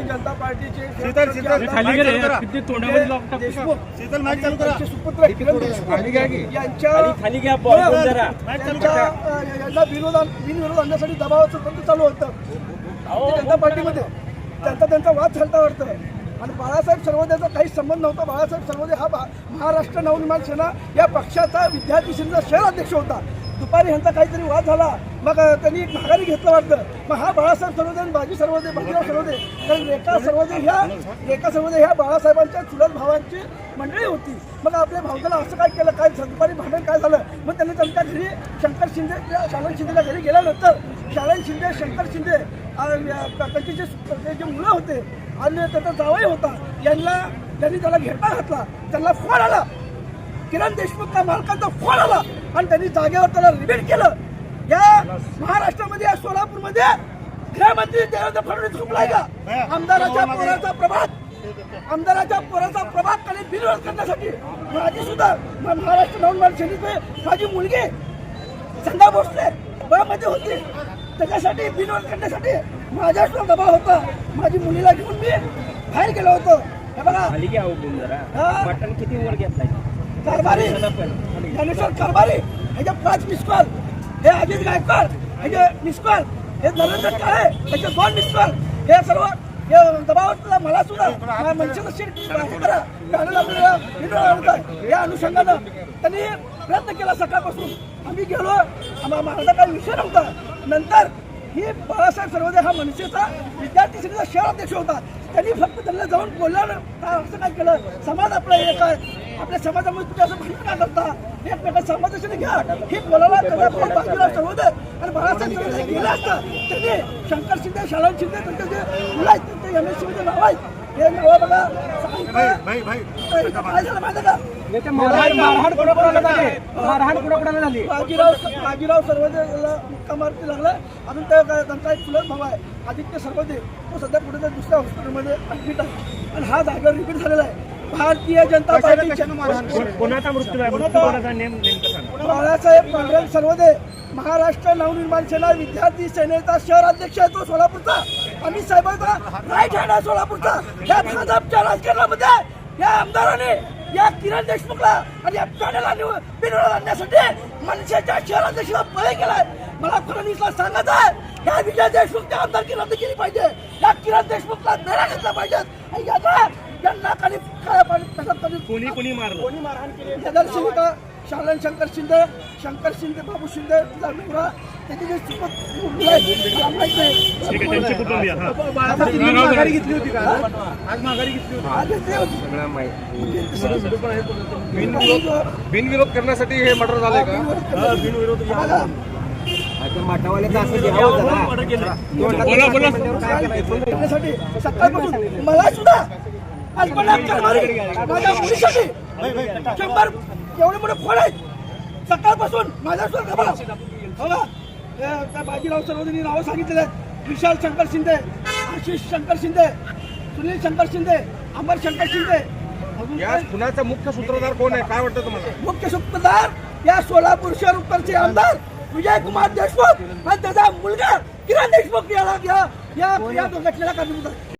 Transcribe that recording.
भारतीय जनता पार्टीचे शीतल, शीतल, खाली गेले करा. किती तोंडामध्ये लॉक टाकतो देशमुख शीतल माईक चालू करा त्यांचे सुपुत्र किरण देशमुख खाली घ्या की. यांच्या खाली घ्या बॉल घेऊन जरा माईक चालू त्यांच्या करा अ, यांना विरोध बिनविरोध आणण्यासाठी दबावाचं तंत्र चालू होतं. जनता पार्टीमध्ये. त्यांचा त्यांचा वाद चालता वाटतं. आणि बाळासाहेब सर्वोदयाचा काही संबंध नव्हता. बाळासाहेब सर्वोदय हा महाराष्ट्र नवनिर्माण सेना या पक्षाचा विद्यार्थी सेनेचा शहराध्यक्ष होता. दुपारी ह्यांचा काहीतरी वाद झाला. मग त्यांनी एक माघारी घेतलं वाटतं. मग हा बाळासाहेब सर्वदे आणि बाजी सर्वदे बाजीराव सर्वदे कारण रेखा सर्वदे ह्या रेखा सर्वदे ह्या बाळासाहेबांच्या चुलत भावांची मंडळी होती. मग आपल्या भावजाला असं काय केलं? काय दुपारी भांडण काय झालं? मग त्यांनी त्यांच्या घरी शंकर शिंदे शालन शिंदेच्या घरी गेल्यानंतर शालन शिंदे शंकर शिंदे त्यांचे जे जे मुलं होते आणि त्याचा जावाई होता यांना त्यांनी त्याला घेरटा घातला. त्यांना फोड आला. किरण देशमुखच्या मालकाचा फोन आला. आणि त्यांनी जागेवर त्याला रिबीट केलं. या महाराष्ट्रामध्ये या सोलापूरमध्ये गृहमंत्री देवेंद्र फडणवीस झोपलाय का? आमदाराच्या पोराचा प्रभात आमदाराच्या पोराचा प्रभात खाली बिनविरोध करण्यासाठी माझी सुद्धा महाराष्ट्र नवनिर्माण सेनेचे माझी मुलगी संध्या भोसले मध्ये होती. त्याच्यासाठी बिनविरोध करण्यासाठी माझ्या सुद्धा दबाव होता. माझी मुलीला घेऊन मी बाहेर गेलो होतो. हे बघा. घ्या हो. बटन किती वर घेतलाय? कारभारी ज्ञानेश्वर कारभारी ह्याचे पाच मिसकॉल हे अजित गायकवाड ह्याचे मिसकॉल हे नरेंद्र काळे ह्याचे दोन मिसकॉल हे सर्व हे दबावात मला सुद्धा माझ्या सीट करा. या अनुषंगानं. त्यांनी प्रयत्न केला सकाळपासून. आम्ही गेलो आम्हा- माझा काही विषय नव्हता. नंतर ही बाळासाहेब सर्वदे हा मनसेचा विद्यार्थी सेनेचा शहर अध्यक्ष होता. त्यांनी फक्त त्यांना जाऊन बोलल्यानं असं काय केलं? समाज आपला एक आहे. आपल्या समाजामुळे तुम्ही असं भांडण का करता? एकमेका समाजाने घ्या. हे बोलायला बाजूला सर्वोदय आणि बाळासाहेब सर्वोदय गेले असतं त्यांनी शंकर शिंदे शालन शिंदे त्यांचे जे मुलं आहेत त्यांचे एम एस सीमध्ये नाव आहेत. हे नाव बघा. सांगता- भाई भाई काय झालं माहिती का? मारहाण मारहाण कोणाकोणाला झाली? मारहाण कोणाकोणाला झाली? बाजीराव बाजीराव सर्वदेला मुक्का मारती लागला. अजून त्या त्या- त्यांचा एक चुलत भाऊ आहे आदित्य सर्वदे तो सध्या कुठे दुसऱ्या हॉस्पिटलमध्ये ऍडमिट आहे. आणि हा जागेवर रिपीट झालेला आहे. भारतीय जनता पार्टीच्या कोणाचा मृत्यू आहे बाळासाहेब पांडुरंग सर्वदे महाराष्ट्र नवनिर्माण सेना विद्यार्थी सेनेचा शहर अध्यक्ष आहे तो सोलापूरचा. अमित साहेबांचा राईट हँड आहे सोलापूरचा. या भाजपच्या राजकारणामध्ये या आमदाराने या किरण देशमुखला आणि या पॅनलला बिनविरोध आणण्यासाठी मनसेच्या शहर अध्यक्षाला पळे केलाय. मला फडणवीसला सांगत आहे या विजय देशमुखच्या आमदारकी रद्द केली पाहिजे. या किरण देशमुखला दरा घेतला पाहिजे. आणि याचा यांना खाली काळ्या पाणी त्याच्यात खाली- कोणी कोणी मारलं? कोणी मारहाण केली? जगल शिंदे शालन शंकर शिंदे शंकर शिंदे बाबू शिंदे तुझा नवरा त्याचे जे सुपत मुलं आहेत, ते आम्हाला इथे- ठीक आहे त्यांचे कुटुंबीय हा. माघारी घेतली होती का? आज माघारी घेतली होती. आज ते होते. बिनविरोध बिनविरोध करण्यासाठी हे मर्डर झालंय का? आम्हाला बोला बोला. करण्यासाठी सकाळपासून मला सुद्धा. करणारी माझ्या मुलीसाठी शंभर एवढे मोठे फोन आहेत. सकाळपासून माझ्या सुद्धा बाजीराव सर्वजणी नावं सांगितलेले आहेत. विशाल शंकर शिंदे आशिष शंकर शिंदे सुनील शंकर शिंदे अमर शंकर शिंदे. या? खुनाचा मुख्य सूत्रधार कोण आहे? काय वाटतं तुम्हाला? मुख्य सूत्रधार या सोलापूर शहर उत्तरचे आमदार विजय कुमार देशमुख आणि त्याचा मुलगा किरण देशमुख याला या या घटनेला कारणीभूत आहे.